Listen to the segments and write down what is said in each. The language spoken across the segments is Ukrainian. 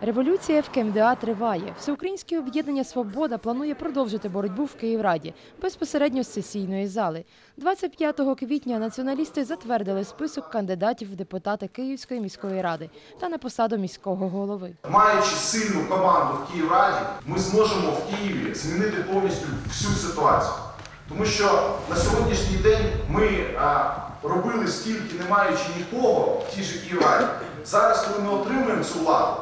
Революція в КМДА триває. Всеукраїнське об'єднання Свобода планує продовжити боротьбу в Київраді безпосередньо з сесійної зали. 25 квітня націоналісти затвердили список кандидатів в депутати Київської міської ради та на посаду міського голови. Маючи сильну команду в Київраді, ми зможемо в Києві змінити повністю всю ситуацію. Тому що на сьогоднішній день ми а, робили стільки, не маючи нікого в тій же Київраді. Зараз, коли ми отримуємо цю владу,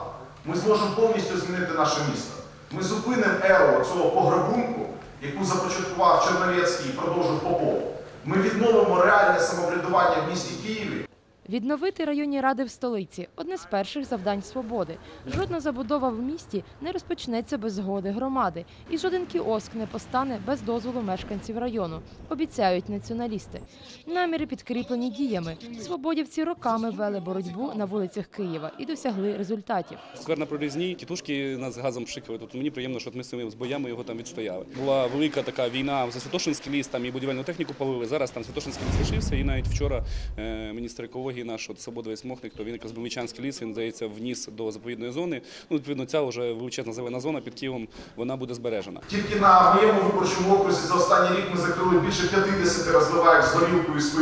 ми зможемо повністю змінити наше місто. Ми зупинимо еру цього пограбунку, яку започаткував Черновецький і продовжив Попов. Ми відновимо реальне самоврядування в місті Києві. Відновити районні ради в столиці одне з перших завдань свободи. Жодна забудова в місті не розпочнеться без згоди громади, і жоден кіоск не постане без дозволу мешканців району. Обіцяють націоналісти. Наміри підкріплені діями. Свободівці роками вели боротьбу на вулицях Києва і досягли результатів. Сквер на прорізній, тітушки нас газом пшикали. Тобто мені приємно, що ми з боями його там відстояли. Була велика така війна за Святошинський ліс, там і будівельну техніку палили. Зараз там Святошинський ліс лишився. І навіть вчора е, міністр екології наш от Свободовець Мохник, то він якраз Бомічанський ліс, він здається вніс до заповідної зони. Ну, відповідно, ця вже величезна зелена зона під Києвом, вона буде збережена. Тільки на моєму виборчому окрузі за останній рік ми закрили більше 50 розливаєк з горілкою і з.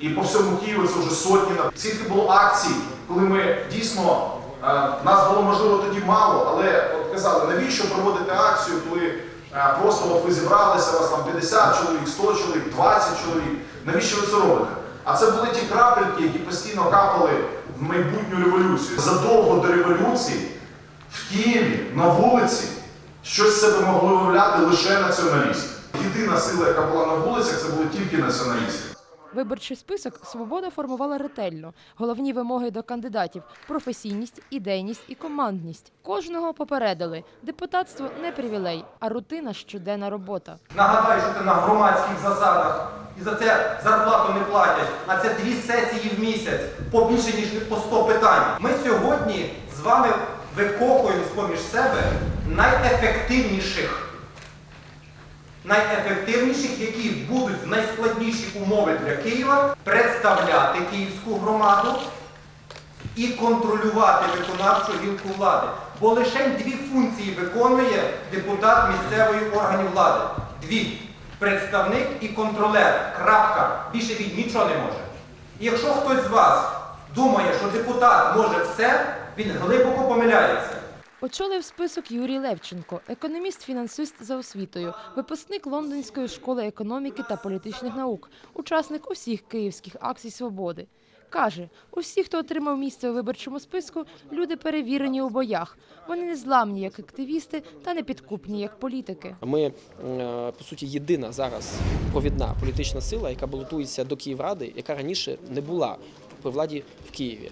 І по всьому Києву це вже сотні. Скільки було акцій, коли ми дійсно е, нас було можливо тоді мало, але от казали, навіщо проводити акцію, коли е, просто от ви зібралися, у вас там 50 чоловік, 100 чоловік, 20 чоловік. Навіщо ви це робите? А це були ті крапельки, які постійно капали в майбутню революцію. Задовго до революції в Києві на вулиці щось з себе могли виявляти лише націоналісти. Єдина сила, яка була на вулицях, це були тільки націоналісти. Виборчий список свобода формувала ретельно. Головні вимоги до кандидатів професійність, ідейність і командність. Кожного попередили. Депутатство не привілей, а рутина щоденна робота. Нагадаю, що ти на громадських засадах і за це зарплату не платять, а це дві сесії в місяць по більше ніж по 100 питань. Ми сьогодні з вами викопуємо з-поміж себе найефективніших. Найефективніших, які будуть в найскладніші умови для Києва представляти київську громаду і контролювати виконавчу гілку влади. Бо лише дві функції виконує депутат місцевої органів влади. Дві. Представник і контролер. Крапка. Більше він нічого не може. І якщо хтось з вас думає, що депутат може все, він глибоко помиляється. Очолив список Юрій Левченко, економіст-фінансист за освітою, випускник Лондонської школи економіки та політичних наук, учасник усіх київських акцій свободи. Каже, усі, хто отримав місце у виборчому списку, люди перевірені у боях. Вони не зламні як активісти та не підкупні як політики. Ми е, по суті єдина зараз провідна політична сила, яка балотується до Київради, яка раніше не була при владі в Києві.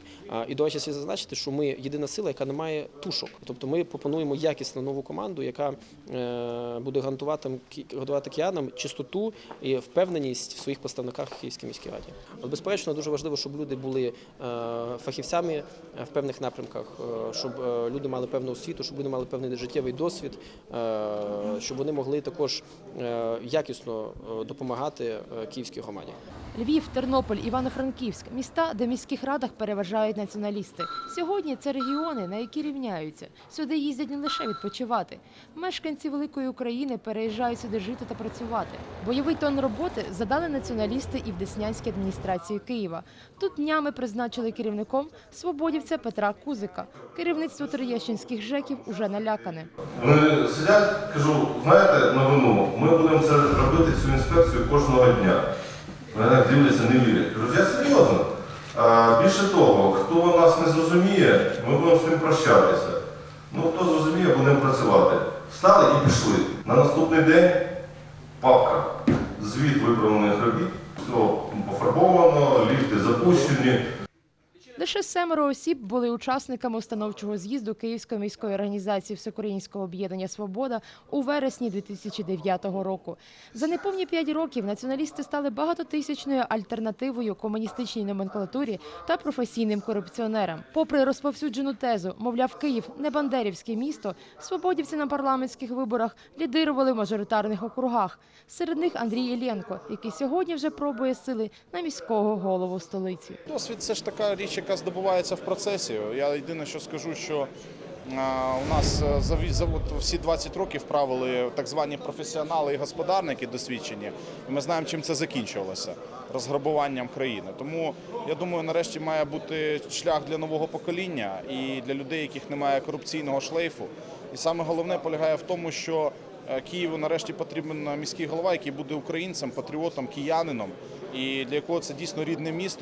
І до речі, слід зазначити, що ми єдина сила, яка не має тушок. Тобто ми пропонуємо якісну нову команду, яка е, буде гарантувати гарантувати киянам чистоту і впевненість в своїх представниках в Київській міській раді. От, безперечно, дуже важливо, щоб люди були е, фахівцями е, в певних напрямках, щоб люди мали певну освіту, щоб люди мали певний життєвий досвід, щоб вони могли також якісно допомагати київській громаді. Львів, Тернополь, Івано-Франківськ міста, де в міських радах переважають націоналісти. Сьогодні це регіони, на які рівняються. Сюди їздять не лише відпочивати. Мешканці великої України переїжджають сюди жити та працювати. Бойовий тон роботи задали націоналісти і в Деснянській адміністрації Києва. Тут днями призначили керівником свободівця Петра Кузика. Керівництво Троєщинських ЖЕКів уже налякане. Вони сидять, кажу, знаєте, новину, ми будемо це робити цю інспекцію кожного дня. Вони дивляться, не вірять. Кажу, я серйозно. Більше того, хто нас не зрозуміє, ми будемо з ним прощатися. Ну, хто зрозуміє, будемо працювати. Встали і пішли. На наступний день папка, звіт виправлених робіт, все пофарбовано, ліфти запущені. Лише семеро осіб були учасниками установчого з'їзду Київської міської організації Всеукраїнського об'єднання Свобода у вересні 2009 року. За неповні п'ять років націоналісти стали багатотисячною альтернативою комуністичній номенклатурі та професійним корупціонерам. Попри розповсюджену тезу, мовляв, Київ не бандерівське місто, свободівці на парламентських виборах лідирували в мажоритарних округах. Серед них Андрій Єленко, який сьогодні вже пробує сили на міського голову столиці. Досвід це ж така річ, яка здобувається в процесі. Я єдине, що скажу, що У нас е, всі 20 років правили так звані професіонали і господарники досвідчені. І ми знаємо, чим це закінчувалося розграбуванням країни. Тому я думаю, нарешті має бути шлях для нового покоління і для людей, яких немає корупційного шлейфу. І саме головне полягає в тому, що е, Києву нарешті потрібен міський голова, який буде українцем, патріотом, киянином, і для якого це дійсно рідне місто.